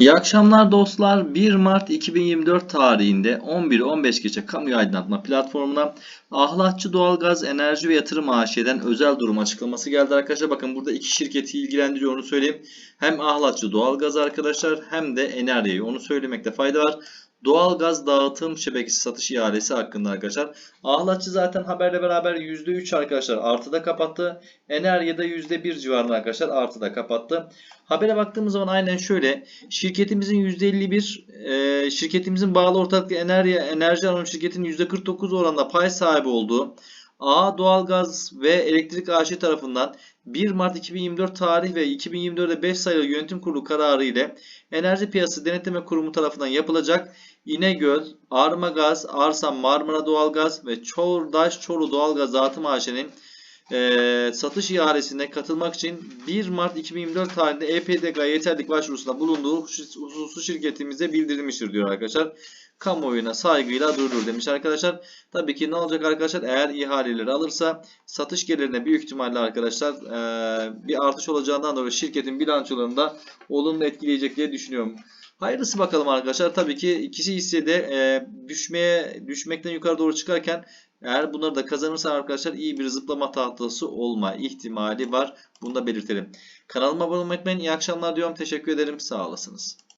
İyi akşamlar dostlar. 1 Mart 2024 tarihinde 11-15 geçe kamu aydınlatma platformuna Ahlatçı Doğalgaz Enerji ve Yatırım AŞ'den özel durum açıklaması geldi arkadaşlar. Bakın burada iki şirketi ilgilendiriyor onu söyleyeyim. Hem Ahlatçı Doğalgaz arkadaşlar hem de Enerji'yi onu söylemekte fayda var. Doğalgaz dağıtım şebekesi satış ihalesi hakkında arkadaşlar. Ahlatçı zaten haberle beraber %3 arkadaşlar artıda kapattı. Enerji'de %1 civarında arkadaşlar artıda kapattı. Habere baktığımız zaman aynen şöyle. Şirketimizin %51, e, şirketimizin bağlı ortaklığı enerji, enerji anonim şirketinin %49 oranında pay sahibi olduğu A Doğalgaz ve Elektrik AŞ tarafından 1 Mart 2024 tarih ve 2024'de 5 sayılı yönetim kurulu kararı ile Enerji Piyasası Denetleme Kurumu tarafından yapılacak İnegöl, Armagaz, Arsan Marmara Doğalgaz ve Çordaş Çoru Doğalgaz Dağıtım AŞ'nin e, satış ihalesine katılmak için 1 Mart 2024 tarihinde E EPDG yeterlik başvurusunda bulunduğu hususu şirketimize bildirilmiştir diyor arkadaşlar. Kamuoyuna saygıyla duyurulur demiş arkadaşlar. Tabii ki ne olacak arkadaşlar? Eğer ihaleleri alırsa satış gelirine büyük ihtimalle arkadaşlar e, bir artış olacağından dolayı şirketin bilançolarında olumlu etkileyecek diye düşünüyorum. Hayırlısı bakalım arkadaşlar. Tabii ki ikisi hissede e, düşmeye düşmekten yukarı doğru çıkarken eğer bunları da kazanırsa arkadaşlar iyi bir zıplama tahtası olma ihtimali var. Bunu da belirtelim. Kanalıma abone olmayı unutmayın. İyi akşamlar diyorum. Teşekkür ederim. Sağ olasınız.